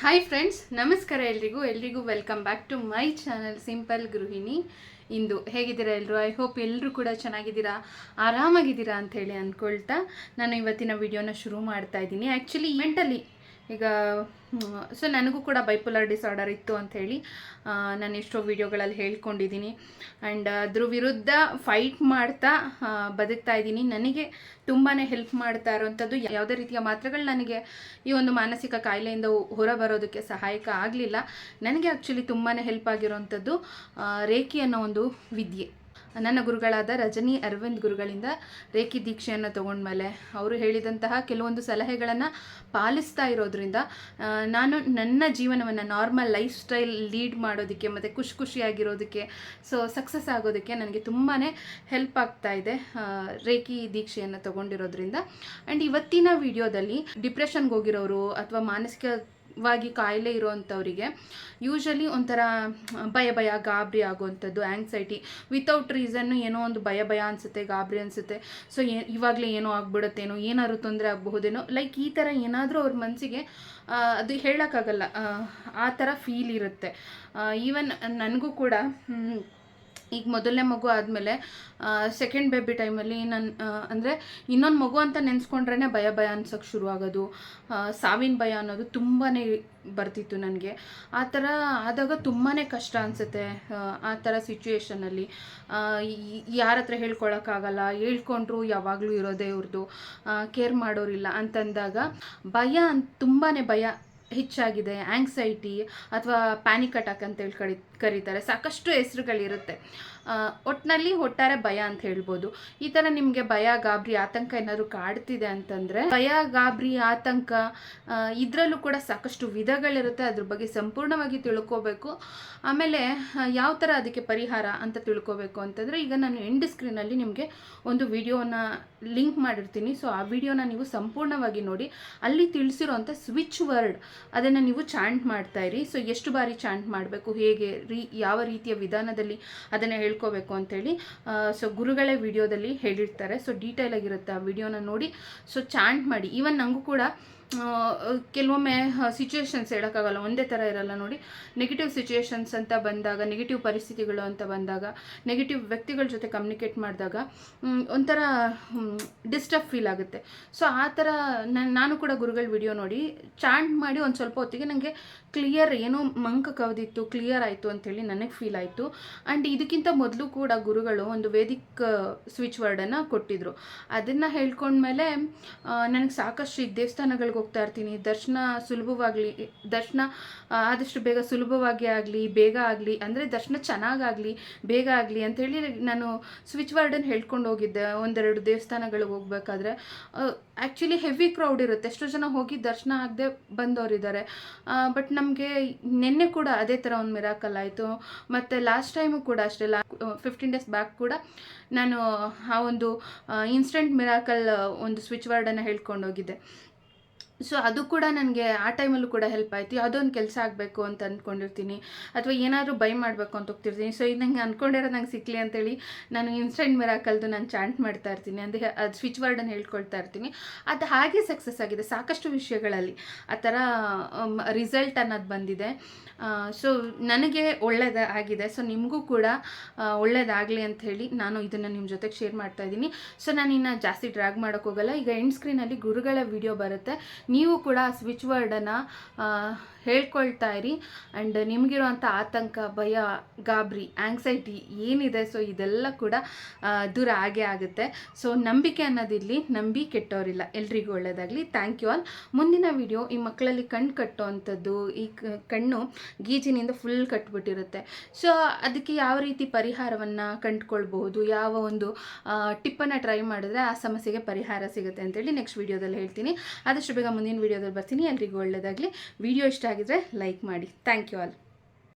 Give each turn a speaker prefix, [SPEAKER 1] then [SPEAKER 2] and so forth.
[SPEAKER 1] Hi friends ನಮಸ್ಕಾರ ಎಲ್ರಿಗೂ. ಎಲ್ರಿಗೂ welcome back to my channel simple ಗೃಹಿಣಿ ಇಂದು ಹೇಗಿದ್ದೀರಾ ಎಲ್ಲರೂ ಐ ಹೋಪ್ ಎಲ್ಲರೂ ಕೂಡ ಚೆನ್ನಾಗಿದ್ದೀರಾ? ಆರಾಮಾಗಿದ್ದೀರಾ ಅಂತ ಹೇಳಿ ಅಂದ್ಕೊಳ್ತಾ ನಾನು ಇವತ್ತಿನ ವಿಡಿಯೋನ ಶುರು ಮಾಡ್ತಾ ಇದ್ದೀನಿ. ಆ್ಯಕ್ಚುಲಿ ಮೆಂಟಲಿ ಈಗ ಸೊ ನನಗೂ ಕೂಡ ಬೈಪುಲರ್ ಡಿಸಾರ್ಡರ್ ಇತ್ತು ಅಂತ ಹೇಳಿ ನಾನು ಎಷ್ಟೋ ವಿಡಿಯೋಗಳಲ್ಲಿ ಹೇಳ್ಕೊಂಡಿದ್ದೀನಿ. ಆ್ಯಂಡ್ ಅದ್ರ ವಿರುದ್ಧ ಫೈಟ್ ಮಾಡ್ತಾ ಬದುಕ್ತಾ ಇದ್ದೀನಿ. ನನಗೆ ತುಂಬಾ ಹೆಲ್ಪ್ ಮಾಡ್ತಾ ಇರೋವಂಥದ್ದು ಯಾವುದೇ ರೀತಿಯ ಮಾತ್ರೆಗಳು ನನಗೆ ಈ ಒಂದು ಮಾನಸಿಕ ಕಾಯಿಲೆಯಿಂದ ಹೊರ ಬರೋದಕ್ಕೆ ಸಹಾಯಕ ಆಗಲಿಲ್ಲ. ನನಗೆ ಆ್ಯಕ್ಚುಲಿ ತುಂಬಾ ಹೆಲ್ಪ್ ಆಗಿರೋವಂಥದ್ದು ರೇಖಿ ಅನ್ನೋ ಒಂದು ವಿದ್ಯೆ. ನನ್ನ ಗುರುಗಳಾದ ರಜನಿ ಅರವಿಂದ್ ಗುರುಗಳಿಂದ ರೇಖಿ ದೀಕ್ಷೆಯನ್ನು ತಗೊಂಡ್ಮೇಲೆ ಅವರು ಹೇಳಿದಂತಹ ಕೆಲವೊಂದು ಸಲಹೆಗಳನ್ನು ಪಾಲಿಸ್ತಾ ಇರೋದ್ರಿಂದ ನಾನು ನನ್ನ ಜೀವನವನ್ನು ನಾರ್ಮಲ್ ಲೈಫ್ ಸ್ಟೈಲ್ ಲೀಡ್ ಮಾಡೋದಕ್ಕೆ ಮತ್ತು ಖುಷಿ ಖುಷಿಯಾಗಿರೋದಕ್ಕೆ ಸೊ ಸಕ್ಸಸ್ ಆಗೋದಕ್ಕೆ ನನಗೆ ತುಂಬಾ ಹೆಲ್ಪ್ ಆಗ್ತಾ ಇದೆ ರೇಖಿ ದೀಕ್ಷೆಯನ್ನು ತಗೊಂಡಿರೋದ್ರಿಂದ. ಆ್ಯಂಡ್ ಇವತ್ತಿನ ವಿಡಿಯೋದಲ್ಲಿ ಡಿಪ್ರೆಷನ್ಗೆ ಹೋಗಿರೋರು ಅಥವಾ ಮಾನಸಿಕವಾಗಿ ಕಾಯಿಲೆ ಇರೋವಂಥವರಿಗೆ ಯೂಶಲಿ ಒಂಥರ ಭಯ ಭಯ ಗಾಬರಿ ಆಗುವಂಥದ್ದು ಆ್ಯಂಗ್ಸೈಟಿ ವಿತೌಟ್ ರೀಸನ್ನು ಏನೋ ಒಂದು ಭಯ ಭಯ ಅನಿಸುತ್ತೆ ಗಾಬರಿ ಅನಿಸುತ್ತೆ. ಸೊ ಏ ಇವಾಗಲೇ ಏನೋ ಆಗ್ಬಿಡುತ್ತೇನೋ ಏನಾದ್ರು ತೊಂದರೆ ಆಗಬಹುದೇನೋ ಲೈಕ್ ಈ ಥರ ಏನಾದರೂ ಅವ್ರ ಮನಸ್ಸಿಗೆ ಅದು ಹೇಳೋಕ್ಕಾಗಲ್ಲ ಆ, ಥರ ಫೀಲ್ ಇರುತ್ತೆ. ಈವನ್ ನನಗೂ ಕೂಡ ಈಗ ಮೊದಲನೇ ಮಗು ಆದಮೇಲೆ ಸೆಕೆಂಡ್ ಬೇಬಿ ಟೈಮಲ್ಲಿ ನನ್ನ ಅಂದರೆ ಇನ್ನೊಂದು ಮಗು ಅಂತ ನೆನೆಸ್ಕೊಂಡ್ರೇ ಭಯ ಭಯ ಅನ್ಸೋಕ್ಕೆ ಶುರುವಾಗೋದು. ಸಾವಿನ ಭಯ ಅನ್ನೋದು ತುಂಬಾ ಬರ್ತಿತ್ತು ನನಗೆ. ಆ ಥರ ಆದಾಗ ತುಂಬಾ ಕಷ್ಟ ಅನಿಸುತ್ತೆ, ಆ ಥರ ಸಿಚುವೇಷನಲ್ಲಿ ಯಾರ ಹತ್ರ ಹೇಳ್ಕೊಳಕ್ಕಾಗಲ್ಲ ಹೇಳ್ಕೊಂಡ್ರು ಯಾವಾಗಲೂ ಇರೋದೇ ಇವ್ರದ್ದು ಕೇರ್ ಮಾಡೋರಿಲ್ಲ ಅಂತಂದಾಗ ಭಯ ತುಂಬಾ ಭಯ ಹೆಚ್ಚಾಗಿದೆ ಆ್ಯಂಗ್ಸೈಟಿ ಅಥವಾ ಪ್ಯಾನಿಕ್ ಅಟ್ಯಾಕ್ ಅಂತೇಳಿ ಕರಿ ಕರೀತಾರೆ. ಸಾಕಷ್ಟು ಹೆಸರುಗಳಿರುತ್ತೆ. ಒಟ್ಟಿನಲ್ಲಿ ಒಟ್ಟಾರೆ ಭಯ ಅಂತ ಹೇಳ್ಬೋದು. ಈ ಥರ ನಿಮಗೆ ಭಯ, ಗಾಬರಿ, ಆತಂಕ ಏನಾದರೂ ಕಾಡ್ತಿದೆ ಅಂತಂದರೆ, ಭಯ, ಗಾಬರಿ, ಆತಂಕ ಇದರಲ್ಲೂ ಕೂಡ ಸಾಕಷ್ಟು ವಿಧಗಳಿರುತ್ತೆ. ಅದ್ರ ಬಗ್ಗೆ ಸಂಪೂರ್ಣವಾಗಿ ತಿಳ್ಕೋಬೇಕು. ಆಮೇಲೆ ಯಾವ ಥರ ಅದಕ್ಕೆ ಪರಿಹಾರ ಅಂತ ತಿಳ್ಕೋಬೇಕು ಅಂತಂದರೆ, ಈಗ ನಾನು ಎಂಡ್ ಸ್ಕ್ರೀನಲ್ಲಿ ನಿಮಗೆ ಒಂದು ವಿಡಿಯೋನ ಲಿಂಕ್ ಮಾಡಿರ್ತೀನಿ. ಸೊ ಆ ವಿಡಿಯೋನ ನೀವು ಸಂಪೂರ್ಣವಾಗಿ ನೋಡಿ, ಅಲ್ಲಿ ತಿಳಿಸಿರೋಂಥ ಸ್ವಿಚ್ ವರ್ಡ್ ಅದನ್ನು ನೀವು ಚಾಂಟ್ ಮಾಡ್ತಾ ಇರಿ. ಸೊ ಎಷ್ಟು ಬಾರಿ ಚಾಂಟ್ ಮಾಡಬೇಕು, ಹೇಗೆ, ರೀ, ಯಾವ ರೀತಿಯ ವಿಧಾನದಲ್ಲಿ ಅದನ್ನು ಹೇಳ್ಕೋಬೇಕು ಅಂತೇಳಿ ಸೊ ಗುರುಗಳೇ ವಿಡಿಯೋದಲ್ಲಿ ಹೇಳಿರ್ತಾರೆ. ಸೊ ಡೀಟೇಲ್ ಆಗಿರುತ್ತೆ ಆ ವಿಡಿಯೋನ ನೋಡಿ. ಸೊ ಚಾಂಟ್ ಮಾಡಿ. ಈವನ್ ನಂಗೂ ಕೂಡ ಕೆಲವೊಮ್ಮೆ ಸಿಚುವೇಶನ್ಸ್ ಹೇಳೋಕ್ಕಾಗಲ್ಲ. ಒಂದೇ ಥರ ಇರಲ್ಲ ನೋಡಿ. ನೆಗೆಟಿವ್ ಸಿಚುವೇಶನ್ಸ್ ಅಂತ ಬಂದಾಗ ನೆಗೆಟಿವ್ ಪರಿಸ್ಥಿತಿಗಳು ಅಂತ ಬಂದಾಗ ನೆಗೆಟಿವ್ ವ್ಯಕ್ತಿಗಳ ಜೊತೆ ಕಮ್ಯುನಿಕೇಟ್ ಮಾಡಿದಾಗ ಒಂಥರ ಡಿಸ್ಟರ್ಬ್ ಫೀಲ್ ಆಗುತ್ತೆ. ಸೊ ಆ ಥರ ನಾನು ಕೂಡ ಗುರುಗಳ ವಿಡಿಯೋ ನೋಡಿ ಚಾಂಟ್ ಮಾಡಿ ಒಂದು ಸ್ವಲ್ಪ ಹೊತ್ತಿಗೆ ನನಗೆ ಕ್ಲಿಯರ್ ಏನೋ ಮಂಕ ಕವಿದಿತ್ತು ಕ್ಲಿಯರ್ ಆಯಿತು ಅಂಥೇಳಿ ನನಗೆ ಫೀಲ್ ಆಯಿತು. ಆ್ಯಂಡ್ ಇದಕ್ಕಿಂತ ಮೊದಲು ಕೂಡ ಗುರುಗಳು ಒಂದು ವೇದಿಕ್ ಸ್ವಿಚ್ ವರ್ಡನ್ನು ಕೊಟ್ಟಿದ್ರು. ಅದನ್ನು ಹೇಳ್ಕೊಂಡ್ಮೇಲೆ ನನಗೆ ಸಾಕಷ್ಟು ಈ ಹೋಗ್ತಾ ಇರ್ತೀನಿ. ದರ್ಶನ ಸುಲಭವಾಗಲಿ, ದರ್ಶನ ಆದಷ್ಟು ಬೇಗ ಸುಲಭವಾಗಿ ಆಗಲಿ, ಬೇಗ ಆಗಲಿ, ಅಂದರೆ ದರ್ಶನ ಚೆನ್ನಾಗಾಗಲಿ, ಬೇಗ ಆಗಲಿ ಅಂಥೇಳಿ ನಾನು ಸ್ವಿಚ್ ವಾರ್ಡನ್ ಹೇಳ್ಕೊಂಡು ಹೋಗಿದ್ದೆ. ಒಂದೆರಡು ದೇವಸ್ಥಾನಗಳಿಗೆ ಹೋಗ್ಬೇಕಾದ್ರೆ. ಆ್ಯಕ್ಚುಲಿ ಹೆವಿ ಕ್ರೌಡ್ ಇರುತ್ತೆ. ಎಷ್ಟೋ ಜನ ಹೋಗಿ ದರ್ಶನ ಆಗದೆ ಬಂದವರಿದ್ದಾರೆ. ಬಟ್ ನಮಗೆ ನಿನ್ನೆ ಕೂಡ ಅದೇ ಥರ ಒಂದು ಮಿರಾಕಲ್ ಆಯಿತು. ಮತ್ತು ಲಾಸ್ಟ್ ಟೈಮು ಕೂಡ ಅಷ್ಟೇ. ಲಾ ಫಿಫ್ಟೀನ್ ಡೇಸ್ ಬ್ಯಾಕ್ ಕೂಡ ನಾನು ಆ ಒಂದು ಇನ್ಸ್ಟೆಂಟ್ ಮಿರಾಕಲ್ ಒಂದು ಸ್ವಿಚ್ ವರ್ಡನ್ನು ಹೇಳ್ಕೊಂಡು ಹೋಗಿದ್ದೆ. ಸೊ ಅದು ಕೂಡ ನನಗೆ ಆ ಟೈಮಲ್ಲೂ ಕೂಡ ಹೆಲ್ಪ್ ಆಯಿತು. ಯಾವುದೋ ಕೆಲಸ ಆಗಬೇಕು ಅಂತ ಅಂದ್ಕೊಂಡಿರ್ತೀನಿ ಅಥವಾ ಏನಾದರೂ ಬೈ ಮಾಡಬೇಕು ಅಂತ ಹೋಗ್ತಿರ್ತೀನಿ. ಸೊ ಇದು ನಂಗೆ ಅಂದ್ಕೊಂಡಿರೋ ನಂಗೆ ಸಿಕ್ಕಲಿ ಅಂತೇಳಿ ನಾನು ಇನ್ಸ್ಟೆಂಟ್ ಮಿರಾಕಲ್ದು ನಾನು ಚಾಂಟ್ ಮಾಡ್ತಾ ಇರ್ತೀನಿ. ಅಂದರೆ ಅದು ಸ್ವಿಚ್ ವರ್ಡನ್ನು ಹೇಳ್ಕೊಳ್ತಾ ಇರ್ತೀನಿ. ಅದು ಹಾಗೆ ಸಕ್ಸಸ್ ಆಗಿದೆ. ಸಾಕಷ್ಟು ವಿಷಯಗಳಲ್ಲಿ ಆ ಥರ ರಿಸಲ್ಟ್ ಅನ್ನೋದು ಬಂದಿದೆ. ಸೊ ನನಗೆ ಒಳ್ಳೇದ ಆಗಿದೆ. ಸೊ ನಿಮಗೂ ಕೂಡ ಒಳ್ಳೇದಾಗಲಿ ಅಂತ ಹೇಳಿ ನಾನು ಇದನ್ನು ನಿಮ್ಮ ಜೊತೆಗೆ ಶೇರ್ ಮಾಡ್ತಾ ಇದ್ದೀನಿ. ಸೊ ನಾನು ಇನ್ನು ಜಾಸ್ತಿ ಡ್ರ್ಯಾಗ್ ಮಾಡೋಕ್ಕೋಗಲ್ಲ ಈಗ ಎಂಡ್ ಸ್ಕ್ರೀನಲ್ಲಿ ಗುರುಗಳ ವಿಡಿಯೋ ಬರುತ್ತೆ. ನೀವು ಕೂಡ ಸ್ವಿಚ್ ವರ್ಡನ್ನು ಹೇಳ್ಕೊಳ್ತಾ ಇರಿ. ಆ್ಯಂಡ್ ನಿಮಗಿರುವಂಥ ಆತಂಕ ಭಯ ಗಾಬರಿ ಆ್ಯಂಗ್ಸೈಟಿ ಏನಿದೆ ಸೊ ಇದೆಲ್ಲ ಕೂಡ ಆ, ದೂರ ಆಗೇ ಆಗುತ್ತೆ. ಸೊ ನಂಬಿಕೆ ಅನ್ನೋದಿಲ್ಲಿ ನಂಬಿ ಕೆಟ್ಟವರಿಲ್ಲ ಎಲ್ರಿಗೂ ಒಳ್ಳೆಯದಾಗಲಿ ಥ್ಯಾಂಕ್ ಯು ಆಲ್ ಮುಂದಿನ ವಿಡಿಯೋ ಈ ಮಕ್ಕಳಲ್ಲಿ ಕಣ್ಣು ಕಟ್ಟುವಂಥದ್ದು ಈ ಕಣ್ಣು ಗೀಜಿನಿಂದ ಫುಲ್ ಕಟ್ಬಿಟ್ಟಿರುತ್ತೆ. ಸೊ ಅದಕ್ಕೆ ಯಾವ ರೀತಿ ಪರಿಹಾರವನ್ನು ಕಂಡುಕೊಳ್ಬಹುದು ಯಾವ ಒಂದು ಟಿಪ್ಪನ್ನು ಟ್ರೈ ಮಾಡಿದ್ರೆ ಆ ಸಮಸ್ಯೆಗೆ ಪರಿಹಾರ ಸಿಗುತ್ತೆ ಅಂತೇಳಿ ನೆಕ್ಸ್ಟ್ ವಿಡಿಯೋದಲ್ಲಿ ಹೇಳ್ತೀನಿ. ಆದಷ್ಟು ಬೇಗ ಮುಂದಿನ ವಿಡಿಯೋದಲ್ಲಿ ಬರ್ತೀನಿ. ಎಲ್ರಿಗೂ ಒಳ್ಳೆಯದಾಗಲಿ ವಿಡಿಯೋ ಇಷ್ಟ ಆಗಿದ್ರೆ ಲೈಕ್ ಮಾಡಿ. Thank you all